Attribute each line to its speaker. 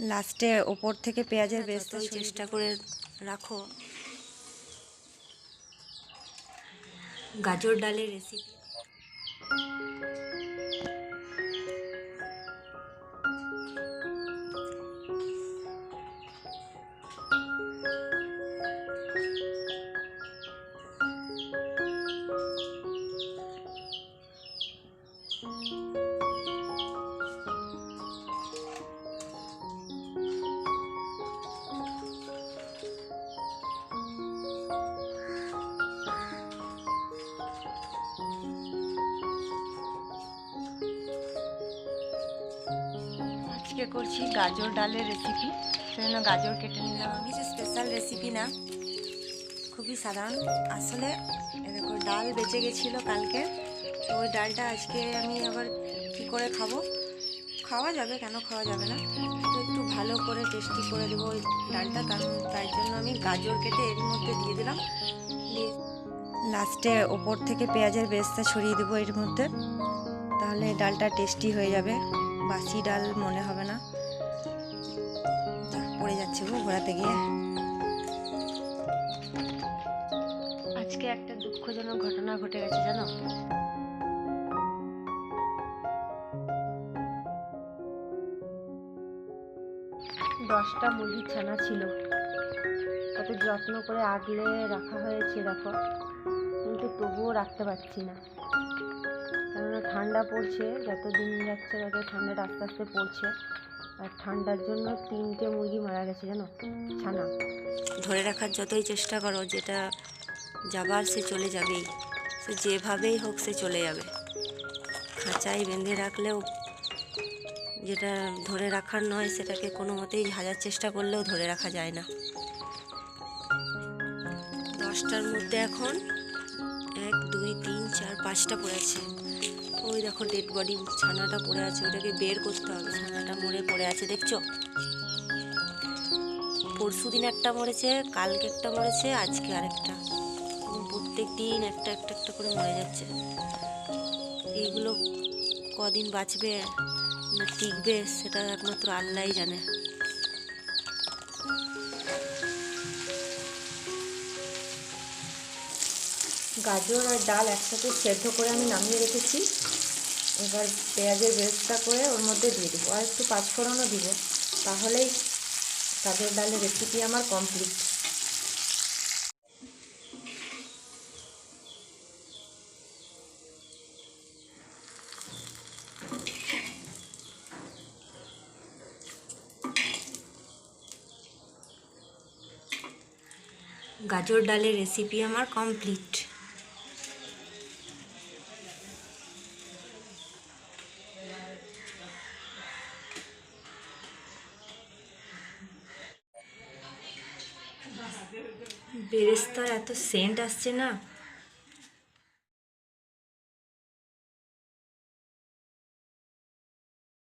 Speaker 1: লাস্টে ওপর থেকে পেঁয়াজের বেস্তা
Speaker 2: যতই চেষ্টা করে রাখো। গাজর ডালের রেসিপি
Speaker 1: আজকে করছি, গাজর ডালের রেসিপি সেজন্য গাজর কেটে নিলাম আমি।
Speaker 2: কিছু স্পেশাল রেসিপি না, খুবই সাধারণ। আসলে এ দেখো ডাল বেঁচে গেছিল কালকে, তো ওই ডালটা আজকে আমি আবার কী করে খাব? খাওয়া যাবে, কেন খাওয়া যাবে না? তো একটু ভালো করে টেস্টি করে দেবো ওই ডালটা, কারণ তাই জন্য আমি গাজর কেটে এর মধ্যে দিয়ে দিলাম। দিয়ে
Speaker 1: লাস্টে ওপর থেকে পেঁয়াজের বেস্তা ছড়িয়ে দেবো এর মধ্যে। তাহলে ডালটা টেস্টি হয়ে যাবে। বাসি ডাল মনে হবে না। পড়ে যাচ্ছে গো ঘোরাতে গিয়ে। আজকে একটা দুঃখজনক ঘটনা ঘটে গেছে, জানো? দশটা মুরগির ছানা ছিল। কত যত্ন করে আগলে রাখা হয়েছে, দেখো। কিন্তু তবুও রাখতে পারছি না। কেননা ঠান্ডা পড়ছে যত দিন যাচ্ছে তত ঠান্ডাটা আস্তে আস্তে পড়ছে। আর ঠান্ডার জন্য তিনটে মুরগি মারা গেছে জানো? ছানা।
Speaker 2: ধরে রাখার যতই চেষ্টা করো, যেটা যাবার সে চলে যাবেই। সে যেভাবেই হোক সে চলে যাবে। খাঁচায় বেঁধে রাখলেও, যেটা ধরে রাখার নয়, সেটাকে কোনো মতেই হাজার চেষ্টা করলেও ধরে রাখা যায় না। দশটার মধ্যে এখন এক, দুই, তিন, চার, পাঁচটা পড়ে আছে ওই দেখো ডেড বডি ছানাটা পড়ে আছে ওটাকে বের করতে হবে, ছানাটা মরে পড়ে আছে, দেখছ? পরশু দিন একটা মরেছে, কালকে একটা মরেছে, আজকে আরেকটা। প্রত্যেক দিন একটা একটা একটা করে মরে যাচ্ছে। এইগুলো কদিন বাঁচবে, না টিকবে, সেটা একমাত্র আল্লাহই জানে।
Speaker 1: গাজর আর ডাল একসাথে সেদ্ধ করে আমি নামিয়ে রেখেছি। এবার পেঁয়াজের বেস্তা করে ওর মধ্যে দিয়ে দেবো। আর একটু পাঁচফোড়নও দিব। তাহলেই গাজর ডালের রেসিপি আমার কমপ্লিট
Speaker 2: গাজর ডালের রেসিপি আমার কমপ্লিট বেরেস্তার এত সেন্ট আসছে না।